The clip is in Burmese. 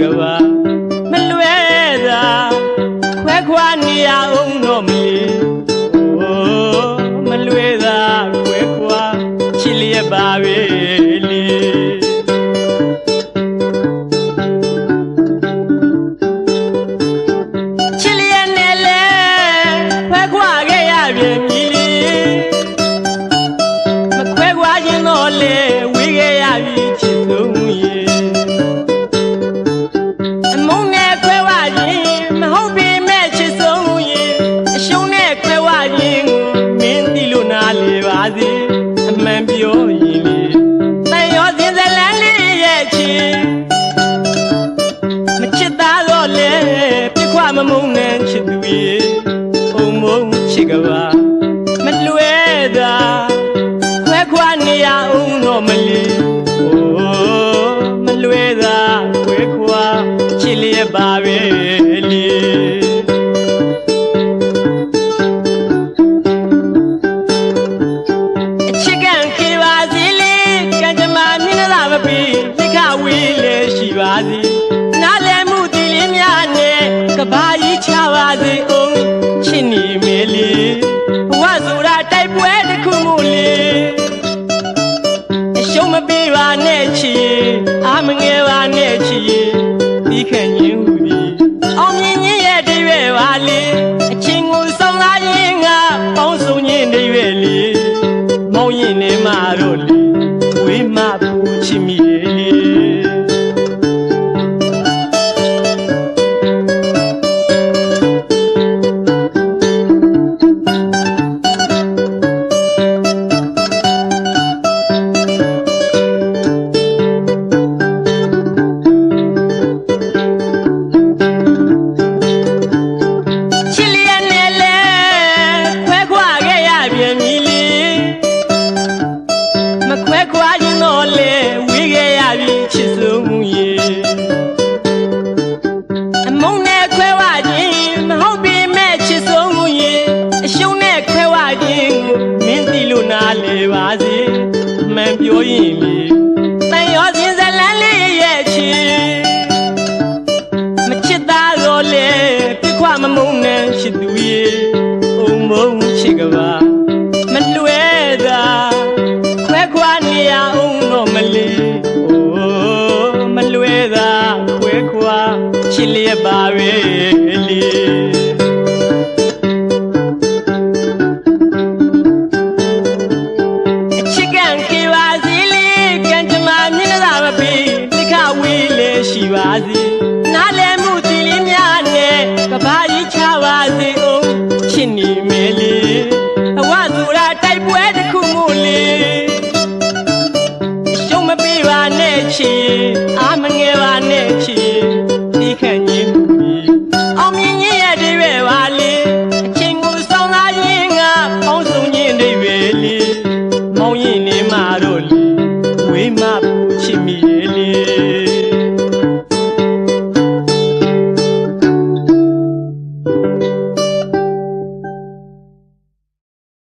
ကဝါမလွဲသာခွဲခွာနေရအောင်တော့မလီအိုးမလွဲသာခွဲခွာချစ်လျက်ပါပဲ ရဲ့ချစ်မချစ်သားတော့လေပြခွမမုန်းနဲ့ချစ်သူရေအုံမုံချစ်ကပါမလွဲတာခွဲခွာနေရအောင်တော့မလီအိုးမလွဲတာခွဲခွာချစ်လျက်ပါပဲ လေဘဝဆိုတာတိုက်ပွဲတစ်ခုမို့လေအရှုံးမပေးပါနဲ့ချီအာမငယ်ပါနဲ့ချီဒီခံညင် ခွဲဝခြင်းမဟုတ်ပေမဲ့ချစ်ဆုံးရင်အရှုံးနဲ့ခွဲဝခြင်းမင်းသိလို့နားလေပါစေမှန်ပြောရင်လေတန်ရောစင်ဇလန်းလေးရဲ့ချစ်မချစ်သားတော့လေပြခွမမုန်းနဲ့ချစ်သူရဲ့ အာမငယ်ပါနဲ့ဖြီ